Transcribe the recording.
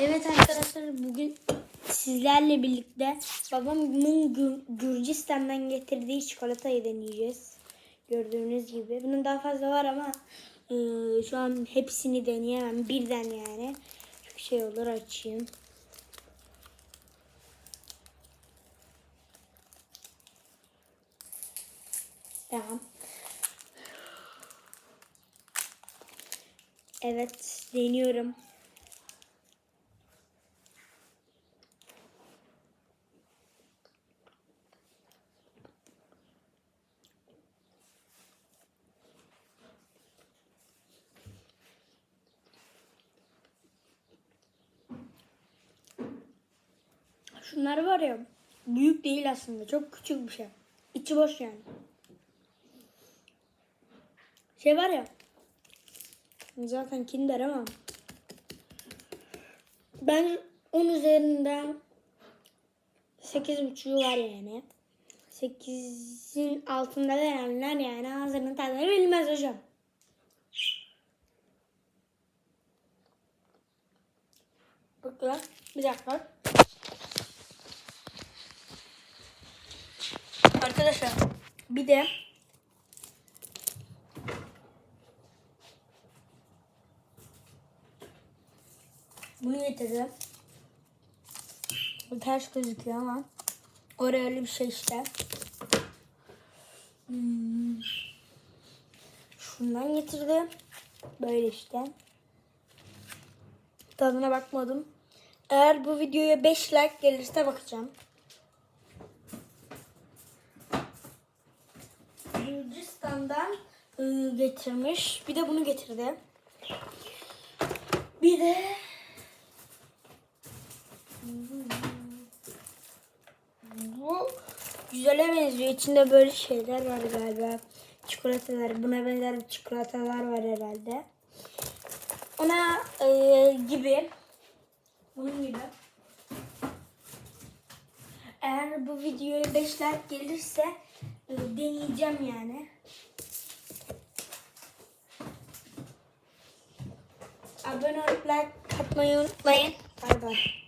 Evet arkadaşlar bugün sizlerle birlikte babamın Gür- Gürcistan'dan getirdiği çikolatayı deneyeceğiz. Gördüğünüz gibi. Bunun daha fazla var ama e, şu an hepsini deneyemem. Birden yani. Çünkü şey olur açayım. Tamam. Evet deniyorum. Şunlar var ya büyük değil aslında çok küçük bir şey. İçi boş yani. Şey var ya zaten kinder ama ben 10 üzerinden 8.5'u var yani. 8'in altında verenler yani ağzının tadını bilmez hocam. Bakın bir dakika. Arkadaşlar bir de bunu getirdim. Bu ters gözüküyor ama oraya öyle bir şey işte. Hmm. Şundan getirdim. Böyle işte. Tadına bakmadım. Eğer bu videoya 5 like gelirse bakacağım. Gürcistan'dan ıı, getirmiş. Bir de bunu getirdi. Bir de bu güzele benziyor. İçinde böyle şeyler var galiba. Çikolatalar. Buna benzer çikolatalar var herhalde. Ona e, gibi. Bunun gibi. Eğer bu videoya 5 like gelirse e, deneyeceğim yani. Abone olup like atmayı unutmayın. Bay bay.